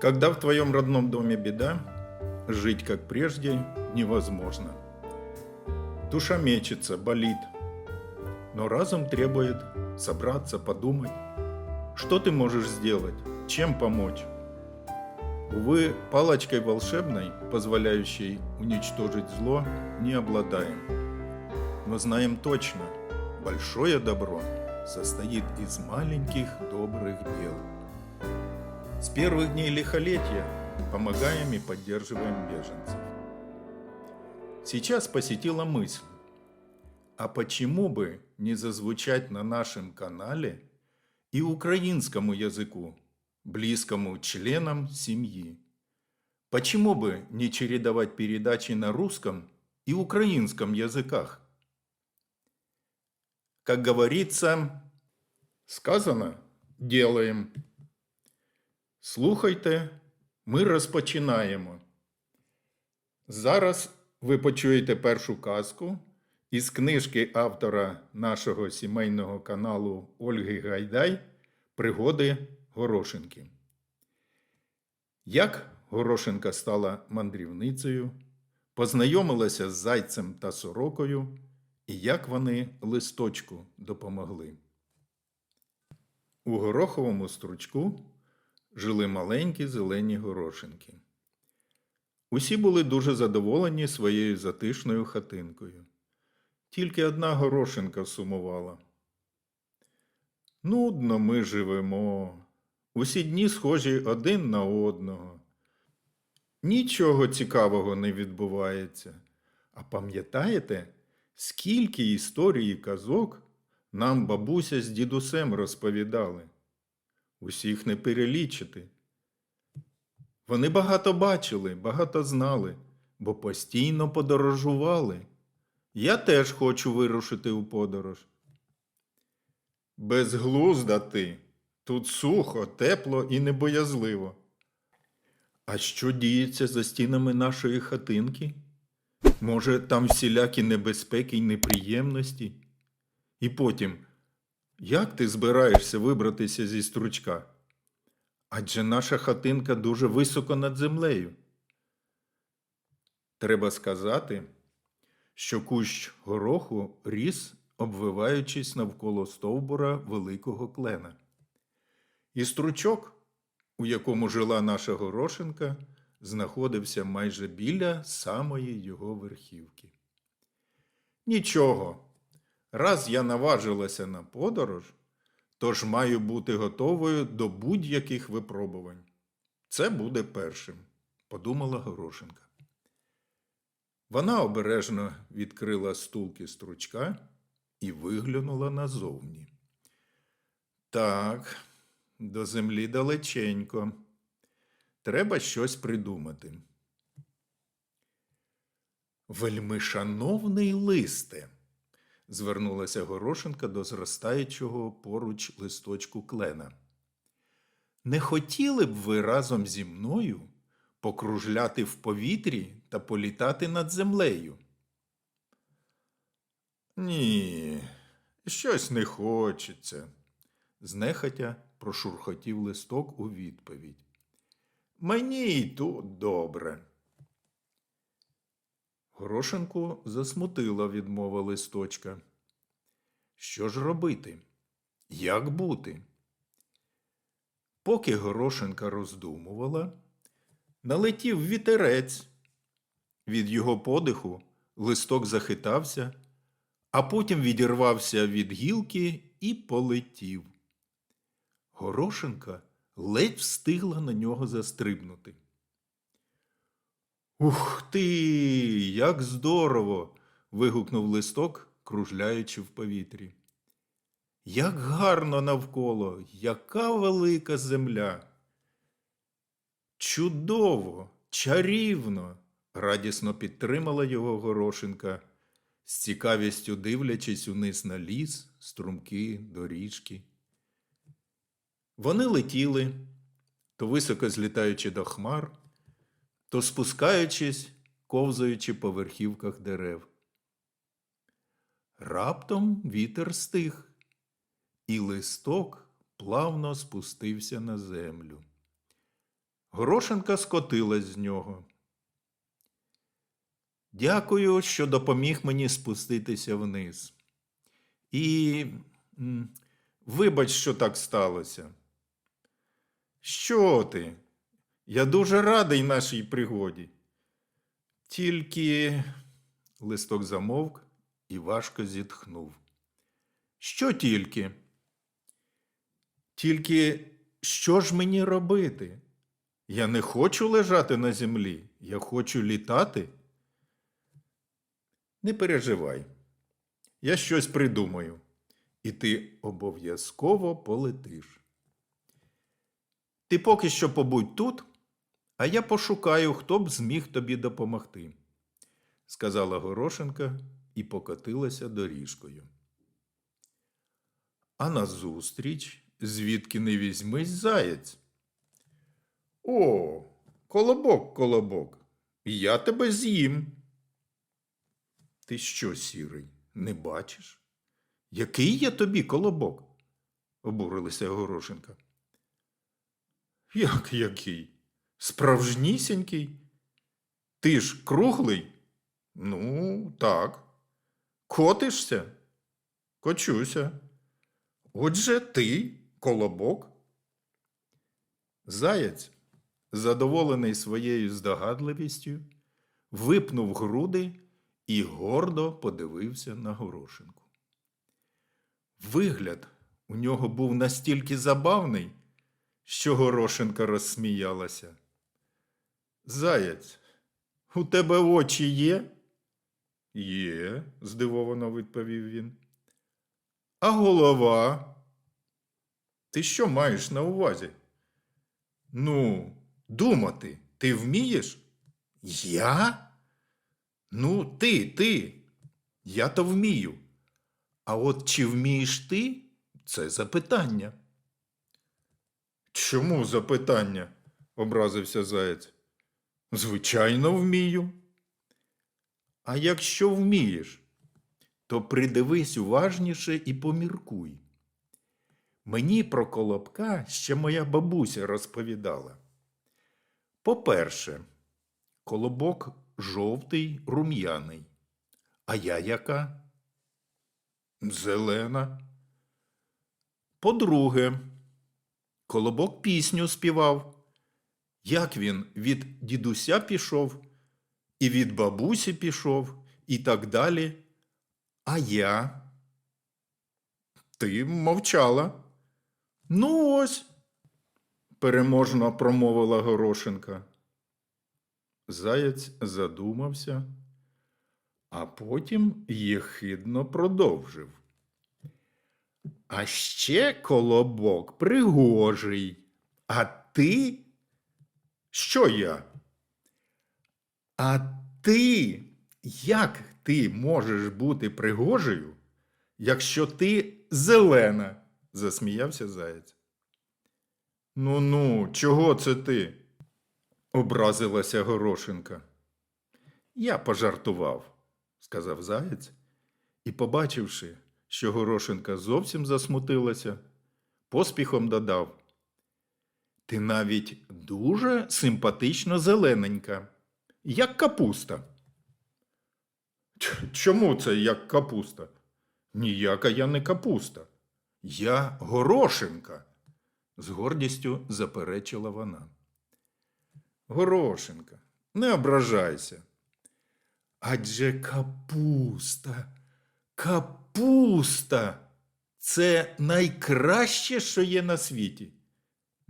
Когда в твоем родном доме беда, жить как прежде невозможно. Душа мечется, болит, но разум требует собраться, подумать, что ты можешь сделать, чем помочь. Увы, палочкой волшебной, позволяющей уничтожить зло, не обладаем. Но знаем точно, большое добро состоит из маленьких добрых дел. С первых дней лихолетия помогаем и поддерживаем беженцев. Сейчас посетила мысль, а почему бы не зазвучать на нашем канале и украинскому языку, близкому членам семьи? Почему бы не чередовать передачи на русском и украинском языках? Как говорится, сказано – делаем. Слухайте, ми розпочинаємо. Зараз ви почуєте першу казку із книжки автора нашого сімейного каналу Ольги Гайдай Пригоди Горошинки. Як Горошинка стала мандрівницею, познайомилася з зайцем та сорокою, і як вони листочку допомогли. У гороховому стручку жили маленькі зелені горошинки. Усі були дуже задоволені своєю затишною хатинкою. Тільки одна горошинка сумувала. Нудно ми живемо. Усі дні схожі один на одного. Нічого цікавого не відбувається. А пам'ятаєте, скільки історій і казок нам бабуся з дідусем розповідали? Усіх не перелічити. Вони багато бачили, багато знали, бо постійно подорожували. Я теж хочу вирушити у подорож. Безглузда ти. Тут сухо, тепло і небоязливо. А що діється за стінами нашої хатинки? Може, там всілякі небезпеки й неприємності? І потім, як ти збираєшся вибратися зі стручка? Адже наша хатинка дуже високо над землею. Треба сказати, що кущ гороху ріс, обвиваючись навколо стовбура великого клена. І стручок, у якому жила наша горошинка, знаходився майже біля самої його верхівки. Нічого, раз я наважилася на подорож, тож маю бути готовою до будь-яких випробувань. Це буде першим, подумала Горошинка. Вона обережно відкрила стулки стручка і виглянула назовні. Так, до землі далеченько. Треба щось придумати. Вельмишановний листе, звернулася Горошенка до зростаючого поруч листочку клена. Не хотіли б ви разом зі мною покружляти в повітрі та політати над землею? Ні, щось не хочеться, знехотя прошурхотів листок у відповідь. Мені й тут добре. Горошенку засмутила відмова листочка. Що ж робити? Як бути? Поки Горошенка роздумувала, налетів вітерець. Від його подиху листок захитався, а потім відірвався від гілки і полетів. Горошенка ледь встигла на нього застрибнути. Ух ти, як здорово. вигукнув листок, кружляючи в повітрі. Як гарно навколо, яка велика земля. Чудово, чарівно, радісно підтримала його горошинка, з цікавістю дивлячись униз на ліс, струмки, доріжки. Вони летіли, то високо злітаючи до хмар, то спускаючись, ковзаючи по верхівках дерев. Раптом вітер стих, і листок плавно спустився на землю. Горошенка скотилась з нього. Дякую, що допоміг мені спуститися вниз. І вибач, що так сталося. Що ти? Я дуже радий нашій пригоді. Тільки листок замовк і важко зітхнув. Що тільки? Тільки що ж мені робити? Я не хочу лежати на землі, я хочу літати. Не переживай, я щось придумаю, і ти обов'язково полетиш. Ти поки що побудь тут, а я пошукаю, хто б зміг тобі допомогти, сказала Горошенка і покотилася доріжкою. А назустріч, звідки не візьмись заєць. О, колобок, колобок, я тебе з'їм. Ти що, сірий, не бачиш? Який я тобі колобок? обурилася Горошенка. Як який? Справжнісінький? Ти ж круглий? Ну, так. Котишся? Кочуся. Отже, ти колобок. Заєць, задоволений своєю здогадливістю, випнув груди і гордо подивився на горошинку. Вигляд у нього був настільки забавний, що горошинка розсміялася. Заяць, у тебе очі є? Є, здивовано відповів він. А голова? Ти що маєш на увазі? Ну, думати, ти вмієш? Я? Ну, ти, ти. Я то вмію. А от чи вмієш ти? Це запитання. Чому запитання? образився заєць. Звичайно, вмію. А якщо вмієш, то придивись уважніше і поміркуй. Мені про колобка ще моя бабуся розповідала. По-перше, колобок жовтий, рум'яний. А я яка? Зелена. По-друге, колобок пісню співав. Як він від дідуся пішов, і від бабусі пішов, і так далі. А я? Ти мовчала. Ну ось, переможно промовила Горошенка. Заєць задумався, а потім єхидно продовжив. А ще колобок пригожий. А ти? Що я? А ти, як ти можеш бути пригожею, якщо ти зелена? засміявся заєць. Ну ну, чого це ти? образилася Горошенка. Я пожартував, сказав заєць, і, побачивши, що Горошенка зовсім засмутилася, поспіхом додав. Ти навіть дуже симпатично зелененька, як капуста. Чому це як капуста? Ніяка я не капуста. Я горошинка, з гордістю заперечила вона. Горошинка, не ображайся. Адже капуста, капуста це найкраще, що є на світі,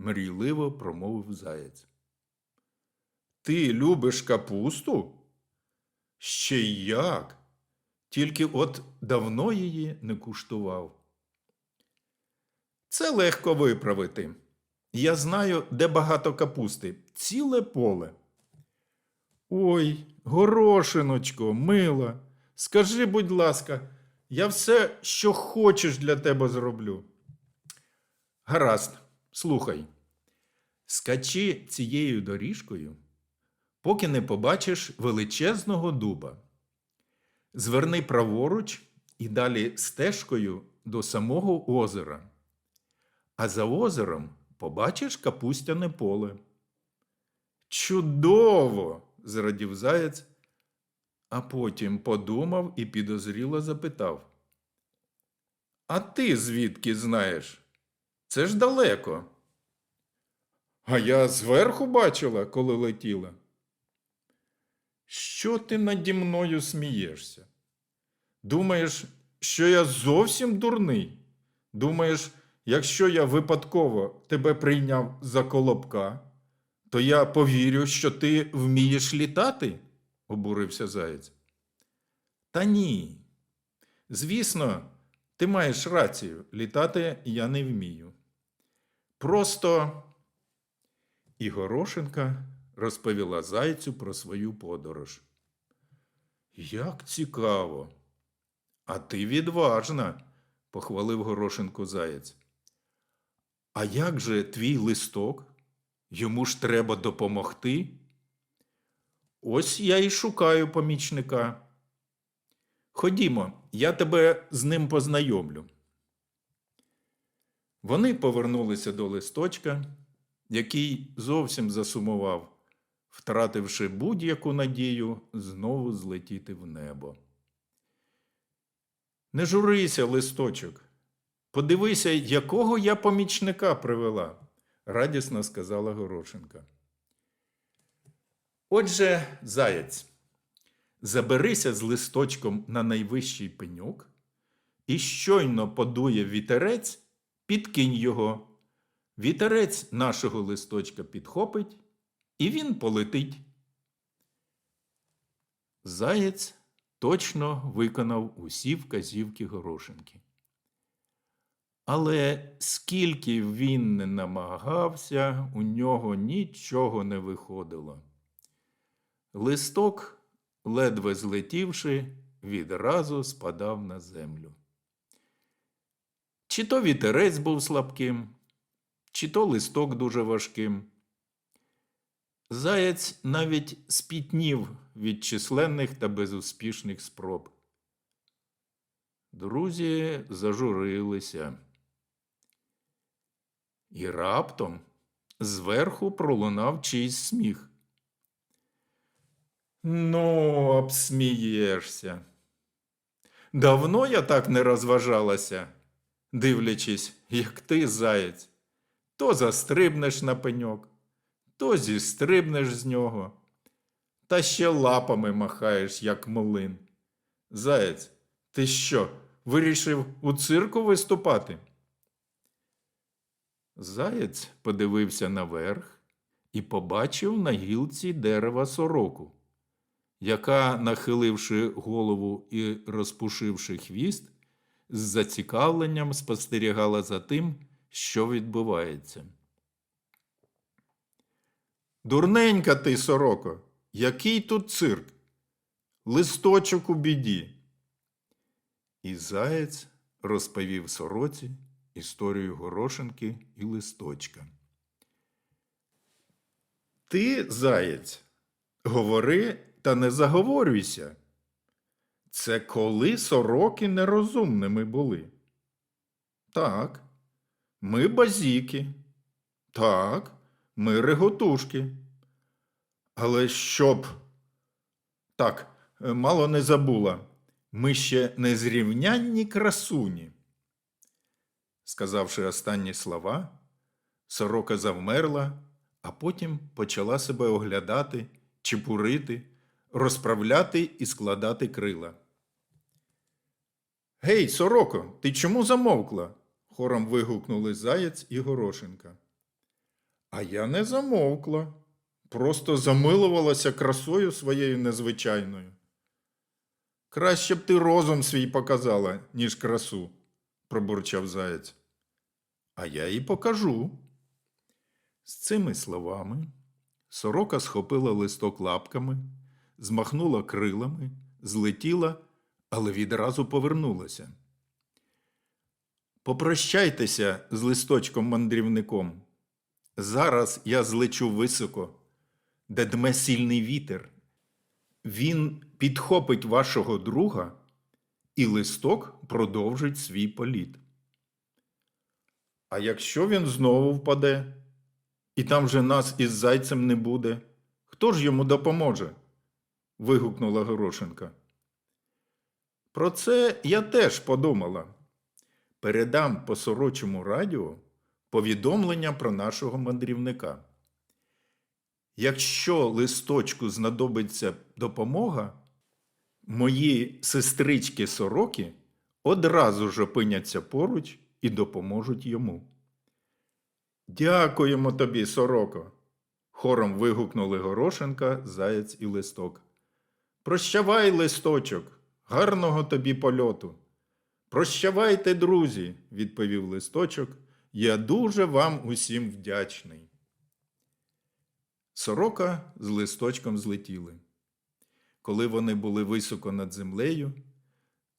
мрійливо промовив заєць. Ти любиш капусту? Ще й як? Тільки от давно її не куштував. Це легко виправити. Я знаю, де багато капусти, ціле поле. Ой, горошиночко, мила, скажи, будь ласка, я все, що хочеш для тебе зроблю. Гаразд, слухай. Скачи цією доріжкою, поки не побачиш величезного дуба. Зверни праворуч і далі стежкою до самого озера. А за озером побачиш капустяне поле. Чудово! зрадів заєць, а потім подумав і підозріло запитав. А ти звідки знаєш? Це ж далеко. А я зверху бачила, коли летіла. Що ти наді мною смієшся? Думаєш, що я зовсім дурний? Думаєш, якщо я випадково тебе прийняв за колобка, то я повірю, що ти вмієш літати? обурився заєць. Та ні. Звісно, ти маєш рацію, літати я не вмію. Просто і Горошенка розповіла зайцю про свою подорож. Як цікаво. А ти відважна, похвалив Горошенко заєць. А як же твій листок? Йому ж треба допомогти. Ось я і шукаю помічника. Ходімо, я тебе з ним познайомлю. Вони повернулися до листочка, який зовсім засумував, втративши будь-яку надію знову злетіти в небо. Не журися, листочок. Подивися, якого я помічника привела, радісно сказала Горошенка. Отже, заяць, заберися з листочком на найвищий пеньок, і щойно подує вітерець, підкинь його. Вітерець нашого листочка підхопить, і він полетить. Заєць точно виконав усі вказівки Горошенки. Але скільки він не намагався, у нього нічого не виходило. Листок, ледве злетівши, відразу спадав на землю. Чи то вітерець був слабким, чи то листок дуже важким. Заєць навіть спітнів від численних та безуспішних спроб. Друзі зажурилися. І раптом зверху пролунав чийсь сміх. Ну, обсмієшся. Давно я так не розважалася, дивлячись, як ти, заєць, то застрибнеш на пеньок, то зістрибнеш з нього, та ще лапами махаєш, як млин. Заєць, ти що, вирішив у цирку виступати? Заєць подивився наверх і побачив на гілці дерева сороку, яка, нахиливши голову і розпушивши хвіст, з зацікавленням спостерігала за тим, що відбувається. Дурненька ти, сороко, який тут цирк? Листочок у біді. І заєць розповів сороці історію горошинки і листочка. Ти, заєць, говори та не заговорюйся. Це коли сороки нерозумними були. Так, ми базіки. Так, ми реготушки. Але щоб. Так, е, мало не забула. Ми ще незрівнянні красуні. Сказавши останні слова, сорока завмерла, а потім почала себе оглядати, чепурити, розправляти і складати крила. Гей, сороко, ти чому замовкла? хором вигукнули заєць і горошинка. А я не замовкла, просто замилувалася красою своєю незвичайною. Краще б ти розум свій показала, ніж красу, пробурчав заєць. А я їй покажу. З цими словами сорока схопила листок лапками, змахнула крилами, злетіла, але відразу повернулася. Попрощайтеся з листочком мандрівником. Зараз я злечу високо, де дме сильний вітер. Він підхопить вашого друга, і листок продовжить свій політ. А якщо він знову впаде, і там же нас із зайцем не буде, Хто ж йому допоможе? Вигукнула Горошенка. Про це я теж подумала. Передам по сорочому радіо повідомлення про нашого мандрівника. Якщо листочку знадобиться допомога, мої сестрички сороки одразу ж опиняться поруч і допоможуть йому. Дякуємо тобі, сороко. хором вигукнули Горошенка, Заєць і листок. Прощавай, листочок, гарного тобі польоту. Прощавайте, друзі, відповів листочок. Я дуже вам усім вдячний. Сорока з листочком злетіли. Коли вони були високо над землею,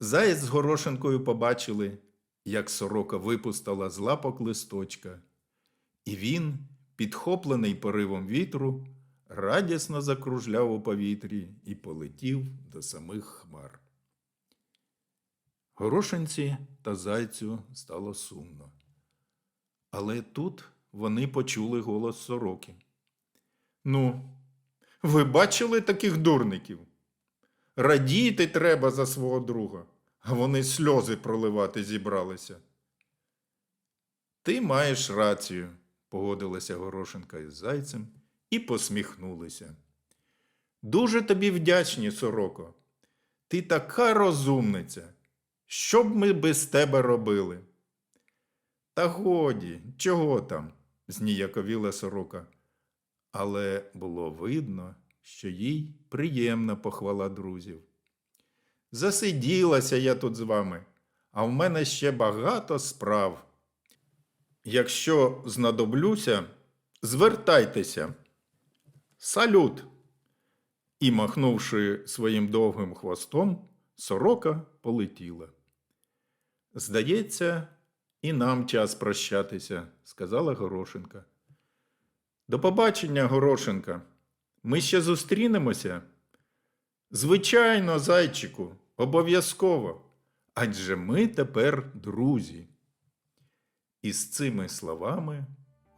заєць з горошинкою побачили, як сорока випустила з лапок листочка, і він, підхоплений поривом вітру, радісно закружляв у повітрі і полетів до самих хмар. Горошинці та зайцю стало сумно. Але тут вони почули голос сороки. Ну, ви бачили таких дурників? Радіти треба за свого друга, а вони сльози проливати зібралися. Ти маєш рацію, погодилася Горошенка із зайцем і посміхнулися. Дуже тобі вдячні, сороко. Ти така розумниця. Що б ми без тебе робили? Та годі, чого там? зніяковіла сорока. Але було видно, що їй приємна похвала друзів. Засиділася я тут з вами, а в мене ще багато справ. Якщо знадоблюся, звертайтеся. Салют! І, махнувши своїм довгим хвостом, сорока полетіла. Здається, і нам час прощатися, сказала Горошенка. До побачення, Горошенка. Ми ще зустрінемося. Звичайно, зайчику, обов'язково. Адже ми тепер друзі. І з цими словами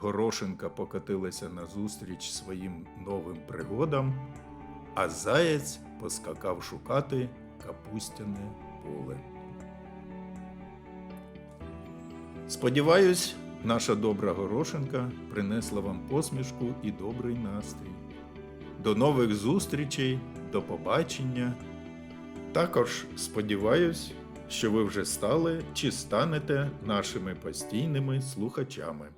Горошенка покотилася назустріч своїм новим пригодам, а заєць поскакав шукати капустяне поле. Сподіваюсь, наша добра Горошенка принесла вам посмішку і добрий настрій. До нових зустрічей, до побачення. Також сподіваюсь, що ви вже стали чи станете нашими постійними слухачами.